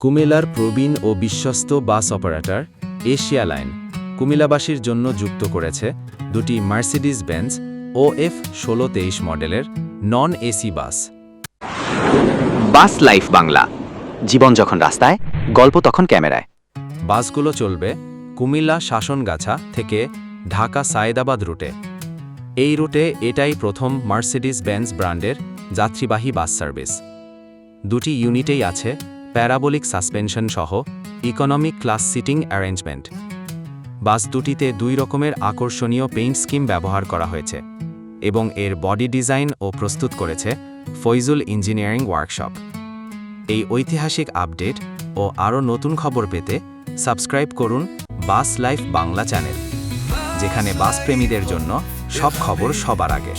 কুমিল্লার প্রবীণ ও বিশ্বস্ত বাস অপারেটর এশিয়া লাইন কুমিলাবাসীর জন্য যুক্ত করেছে দুটি মার্সিডিজ বেঞ্জ ও এফ ষোলো তেইশ মডেলের non AC bus. Bus life Bangla. জীবন যখন রাস্তায় গল্প তখন ক্যামেরায়। বাসগুলো চলবে কুমিল্লা শাসনগাছা থেকে ঢাকা সায়েদাবাদ রুটে। এই রুটে এটাই প্রথম মার্সিডিজ বেঞ্জ ব্র্যান্ডের যাত্রীবাহী বাস সার্ভিস। দুটি ইউনিটেই আছে প্যারাবোলিক সাসপেনশন সহ economic class seating arrangement bus দুটিতে দুই রকমের আকর্ষণীয় পেইন্ট স্কিম ব্যবহার করা হয়েছে এবং এর বডি ডিজাইন ও প্রস্তুত করেছে ফৈজুল ইঞ্জিনিয়ারিং ওয়ার্কশপ এই ঐতিহাসিক আপডেট ও আরও নতুন খবর পেতে সাবস্ক্রাইব করুন বাস লাইফ বাংলা চ্যানেল যেখানে বাস প্রেমীদের জন্য সব খবর সবার আগে।